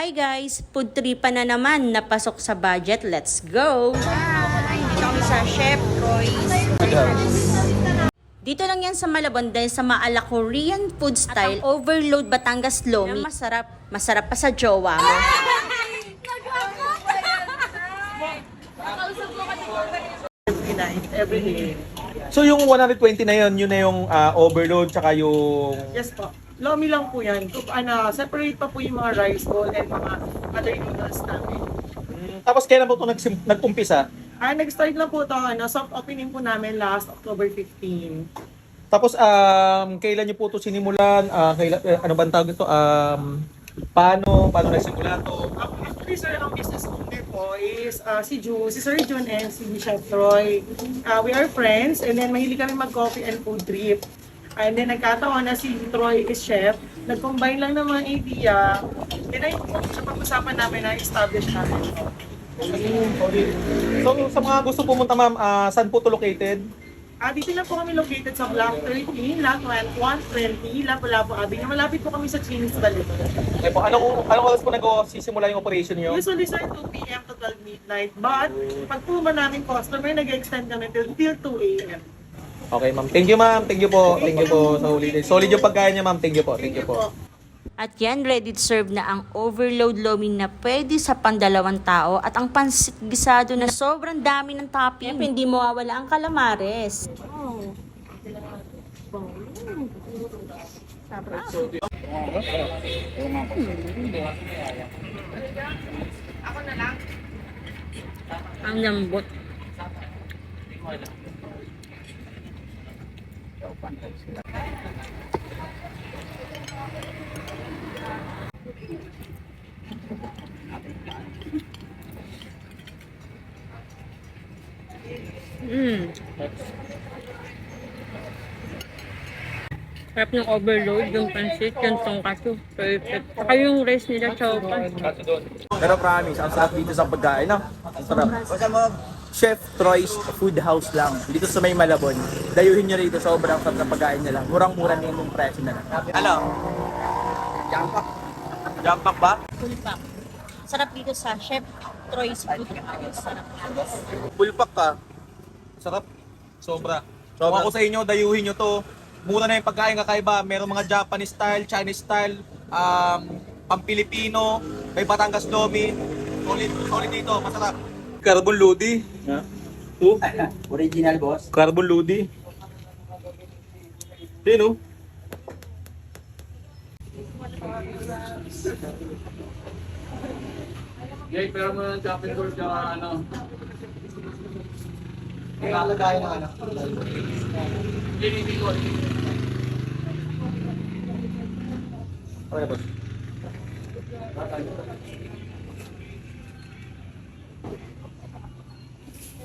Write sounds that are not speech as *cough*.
Hi guys! Food tripa na naman. Napasok sa budget. Let's go! Hi! Dito kami sa Chef Roy's. Dito lang yan sa Malabon dahil sa maala Korean food style, overload Batangas Lomi. Masarap, masarap pa sa jowa mo. So yung 120 na yun, yun na yung ah, overload tsaka yung... Yes po. Lomi lang po yan. Ano, separate pa po yung mga rice bowl and mga other noodles namin. Mm, Tapos kailan po ito nagsim- nag-umpisa? Ah, nag-start lang po ito, ano, soft opening po namin last October 15. Tapos um, kailan niyo po ito sinimulan? Ah, kailan, eh, ano bang tawag ito? Um, paano? Paano nagsimula to? Um, actually, sir, ang business owner po is uh, si Ju, si Sir Jun and si Chef Troy. Uh, we are friends and then mahilig kami mag-coffee and food trip. And then nagkataon na si Troy is chef. Nag-combine lang ng mga idea. Ayun po sa pag-usapan namin na establish namin. So sa mga gusto pumunta ma'am, ah, saan po ito located? Ah, dito lang po kami located sa Block 13, Lot 120, Lapu-Lapu Avenue. Malapit po kami sa Chinis Balik. Okay po, anong, anong oras po nag-sisimula yung operation niyo? Usually sir, 2 p.m. to 12 midnight. But, pag po ba namin customer, nag-extend kami till, till 2 a.m. Okay ma'am, thank you ma'am, thank you po, thank you po sa ulitin. Solid yung pagkain niya ma'am, thank you po, thank you po. At yan, ready to serve na ang overload lomi na pwede sa pandalawang tao at ang pansit gisado na sobrang dami ng topping. Siyempre, hindi mawawala ang calamares. Oh. Ang lambot. Mm. Sarap ng overload, yung pansit, yung tongkatsu. Perfect. Saka yung rice nila, chowpan. Pero promise, ang sarap dito sa pagkain, no? Ang sarap. Chef Troy's Food House lang. Dito sa may Malabon. Dayuhin nyo rito, sobrang sarap ng pagkain nila. Murang-mura na yung presyo na lang. Ano? Jampak. Jampak ba? Pulpak. Sarap dito sa Chef Troy's Food. Sarap. Pulpak ka. Sarap, sobra. Sobra. Kung ako sa inyo, dayuhin nyo to. Mura na yung pagkain kakaiba. Meron mga Japanese style, Chinese style, um, pang-Pilipino, may Batangas Lomi. Solid, solid dito, masarap. Carbon Lodi. Ha? Oh, *laughs* Original, boss. Carbon Lodi. Sino? Jay, pero mo ng chopping board yung ano. Ilalagay ng ano. Linity ko. Okay, boss.